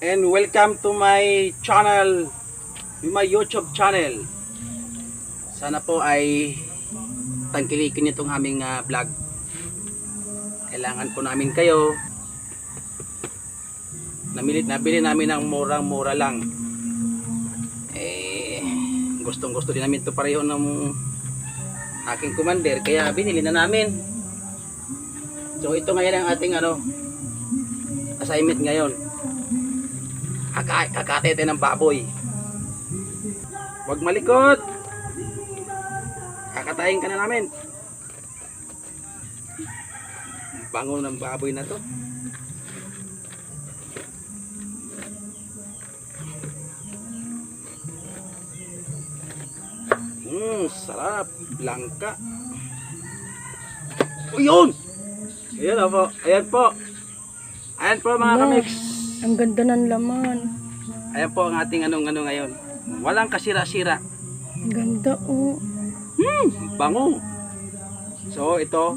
and welcome to my channel, my YouTube channel. Sana po ay tangkilikin itong aming ah, vlog. Kailangan po namin kayo. Namilit nabili namin ng murang-mura lang. Eh, gustong gusto din namin to pareho ng aking commander kaya binili na namin. So ito ngayon ang ating ano assignment ngayon. Kaka kakatete ng baboy. Huwag malikot. Kakatayin ka na namin. Bango ng baboy na to. Mmm, sarap. Langka. O yun! Ayan po. Ayan po. Ayan po mga Ala. kamix. Ang ganda ng laman. Ayan po ang ating anong ano ngayon. Walang kasira-sira. Ang ganda oh. Bango. So ito,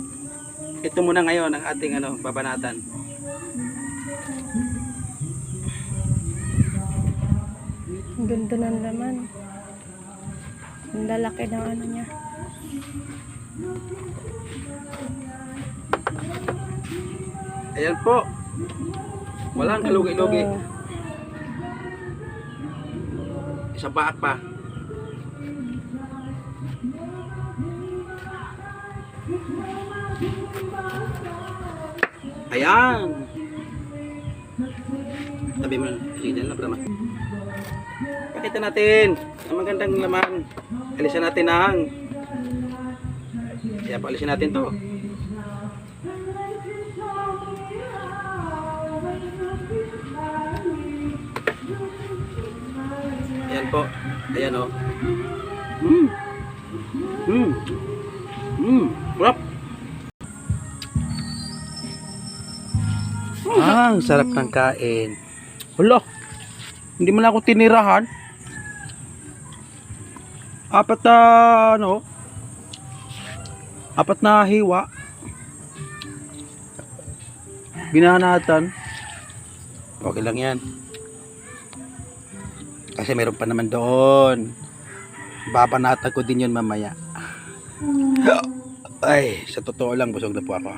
ito muna ngayon ang ating ano, babanatan. Ang ganda ng laman. Ang lalaki ng ano niya. Ayan po. Walang kalugi-lugi. Isang baak pa. Ayan. Tabi mo. Sige na brama. Pakita natin ang magandang laman. Alisan natin ang Kaya paalisin natin to. Ayan po. Ayan o. Mmm. Mmm. Mmm. Sarap. Ah, ang sarap ng kain. Hala. Hindi mo na ako tinirahan. Apat na ano? Apat na hiwa. Binanatan. Okay lang yan. Kasi meron pa naman doon. Babanatan ko din yun mamaya. Ay, sa totoo lang, busog na po ako.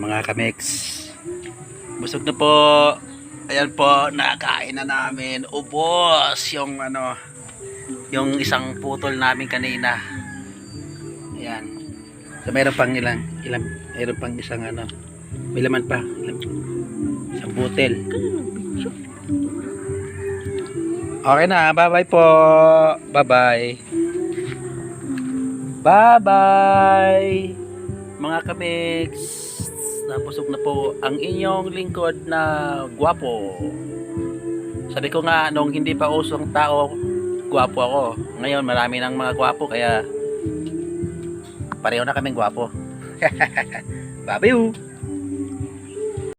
Mga kamix. Busog na po. Ayan po, nakain na namin. Ubos yung ano, yung isang putol namin kanina. Ayan. So, meron pang ilang, ilang, meron pang isang ano, may laman pa. Ilang, isang butel. Okay na, bye-bye po. Bye-bye. Bye-bye. Mga kamix, napusok na po ang inyong lingkod na gwapo. Sabi ko nga, nung hindi pa usong tao, gwapo ako. Ngayon, marami ng mga gwapo, kaya pareho na kaming gwapo. Bye-bye.